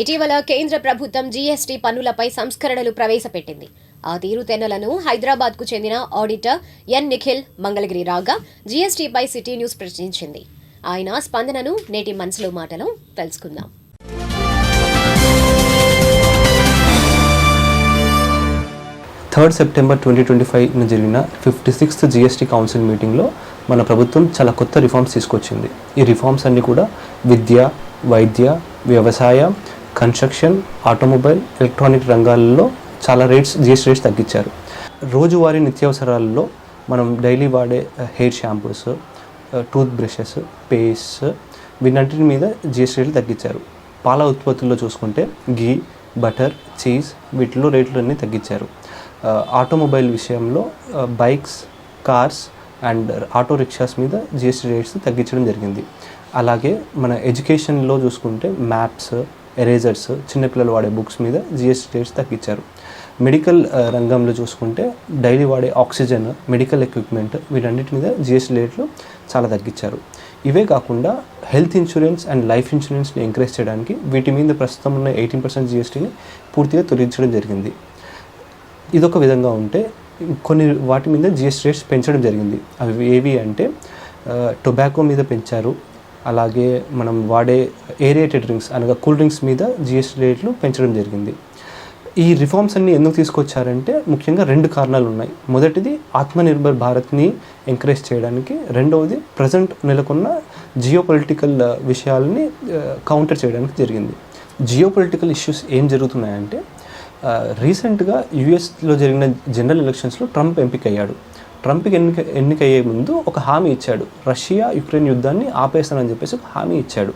ఇటీవల కేంద్ర ప్రభుత్వం జీఎస్టీ పన్నులపై సంస్కరణలు ప్రవేశపెట్టింది. ఆ తీరుతెన్నులను హైదరాబాద్కు చెందిన ఆడిటర్ ఎన్ నిఖిల్ మంగళగిరి రాగా జీఎస్టీపై సిటీ న్యూస్ ప్రశ్నించింది. ఆయన స్పందనను నేటి మనసులో మాటలో తెలుసుకుందాం. థర్డ్ సెప్టెంబర్ ట్వంటీ ట్వంటీ ఫైవ్న జరిగిన ఫిఫ్టీ సిక్స్త్ జిఎస్టీ కౌన్సిల్ మీటింగ్లో మన ప్రభుత్వం చాలా కొత్త రిఫార్మ్స్ తీసుకొచ్చింది. ఈ రిఫార్మ్స్ అన్నీ కూడా విద్య వైద్య వ్యవసాయ కన్స్ట్రక్షన్ ఆటోమొబైల్ ఎలక్ట్రానిక్ రంగాల్లో చాలా రేట్స్ జిఎస్టీ రేట్స్ తగ్గించారు. రోజువారీ నిత్యావసరాల్లో మనం డైలీ వాడే hair shampoos tooth brushes paste వీటన్నిటి మీద జిఎస్టీ రేట్లు తగ్గించారు. పాల ఉత్పత్తుల్లో చూసుకుంటే గీ బటర్ చీజ్ వీటిలో రేట్లు అన్నీ తగ్గించారు ఆటోమొబైల్ విషయంలో bikes cars and auto rickshaws మీద జిఎస్టీ రేట్స్ తగ్గించడం జరిగింది. అలాగే మన ఎడ్యుకేషన్లో చూసుకుంటే మ్యాప్స్ ఎరేజర్స్ చిన్నపిల్లలు వాడే బుక్స్ మీద జిఎస్టీ రేట్స్ తగ్గించారు. మెడికల్ రంగంలో చూసుకుంటే డైలీ వాడే ఆక్సిజన్ మెడికల్ ఎక్విప్మెంట్ వీటన్నిటి మీద జిఎస్టీ రేట్లు చాలా తగ్గించారు. ఇవే కాకుండా హెల్త్ ఇన్సూరెన్స్ అండ్ లైఫ్ ఇన్సూరెన్స్ని ఎంకరేజ్ చేయడానికి వీటి మీద ప్రస్తుతం ఉన్న ఎయిటీన్ పర్సెంట్ జిఎస్టీని పూర్తిగా తొలగించడం జరిగింది. ఇదొక విధంగా ఉంటే కొన్ని వాటి మీద జిఎస్టీ రేట్స్ పెంచడం జరిగింది. అవి ఏవి అంటే టొబాకో మీద పెంచారు అలాగే మనం వాడే ఏరియేటెడ్ డ్రింక్స్ అనగా కూల్ డ్రింక్స్ మీద జిఎస్టీ రేట్లు పెంచడం జరిగింది. ఈ రిఫార్మ్స్ అన్ని ఎందుకు తీసుకొచ్చారంటే ముఖ్యంగా రెండు కారణాలు ఉన్నాయి. మొదటిది ఆత్మనిర్భర్ భారత్ని ఎంకరేజ్ చేయడానికి రెండవది ప్రజెంట్ నెలకొన్న జియో పొలిటికల్ విషయాలని కౌంటర్ చేయడానికి జరిగింది. జియో పొలిటికల్ ఇష్యూస్ ఏం జరుగుతున్నాయంటే uh, రీసెంట్గా యుఎస్లో జరిగిన జనరల్ ఎలక్షన్స్లో ట్రంప్ ఎంపికయ్యాడు. ట్రంప్కి ఎన్నిక ఎన్నికయ్యే ముందు ఒక హామీ ఇచ్చాడు. రష్యా యుక్రెయిన్ యుద్ధాన్ని ఆపేస్తానని చెప్పేసి ఒక హామీ ఇచ్చాడు.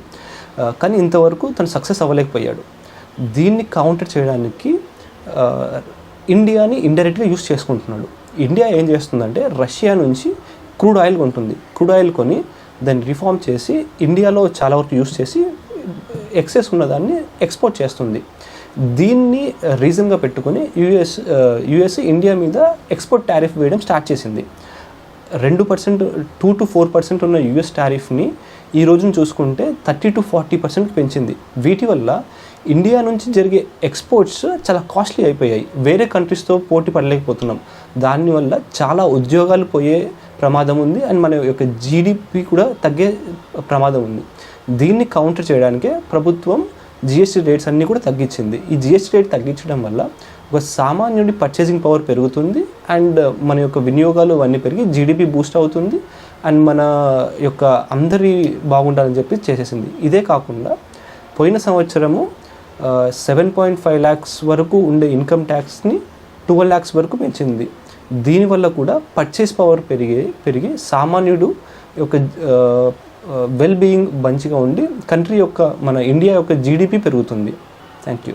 కానీ ఇంతవరకు తను సక్సెస్ అవ్వలేకపోయాడు. దీన్ని కౌంటర్ చేయడానికి ఇండియాని ఇండైరెక్ట్గా యూస్ చేసుకుంటున్నాడు. ఇండియా ఏం చేస్తుందంటే రష్యా నుంచి క్రూడ్ ఆయిల్ కొంటుంది. క్రూడ్ ఆయిల్ కొని దాన్ని రిఫార్మ్ చేసి ఇండియాలో చాలా వరకు యూస్ చేసి ఎక్సెస్ ఉన్నదాన్ని ఎక్స్పోర్ట్ చేస్తుంది. దీన్ని రీజన్గా పెట్టుకొని యుఎస్ యుఎస్ ఇండియా మీద ఎక్స్పోర్ట్ టారిఫ్ వేయడం స్టార్ట్ చేసింది. రెండు percent two to four percent ఉన్న యుఎస్ టారిఫ్ని ఈ రోజున చూసుకుంటే థర్టీ టు ఫార్టీ పర్సెంట్ పెంచింది. వీటి వల్ల ఇండియా నుంచి జరిగే ఎక్స్పోర్ట్స్ చాలా కాస్ట్లీ అయిపోయాయి. వేరే కంట్రీస్తో పోటీ పడలేకపోతున్నాం. దానివల్ల చాలా ఉద్యోగాలు పోయే ప్రమాదం ఉంది అండ్ మన యొక్క జీడిపి కూడా తగ్గే ప్రమాదం ఉంది. దీన్ని కౌంటర్ చేయడానికే ప్రభుత్వం జిఎస్టీ రేట్స్ అన్నీ కూడా తగ్గించింది. ఈ జిఎస్టీ రేట్ తగ్గించడం వల్ల ఒక సామాన్యుడి పర్చేసింగ్ పవర్ పెరుగుతుంది అండ్ మన యొక్క వినియోగాలు అవన్నీ పెరిగి జీడిపి బూస్ట్ అవుతుంది అండ్ మన యొక్క అందరి బాగుండాలని చెప్పి చేసేసింది. ఇదే కాకుండా పోయిన సంవత్సరము సెవెన్ పాయింట్ ఫైవ్ ల్యాక్స్ వరకు ఉండే ఇన్కమ్ ట్యాక్స్ని ట్వెల్వ్ ల్యాక్స్ వరకు పెంచింది. దీనివల్ల కూడా పర్చేస్ పవర్ పెరిగి పెరిగి సామాన్యుడు యొక్క వెల్ బీయింగ్ మంచిగా ఉండి కంట్రీ యొక్క మన ఇండియా యొక్క జీడిపి పెరుగుతుంది. Thank you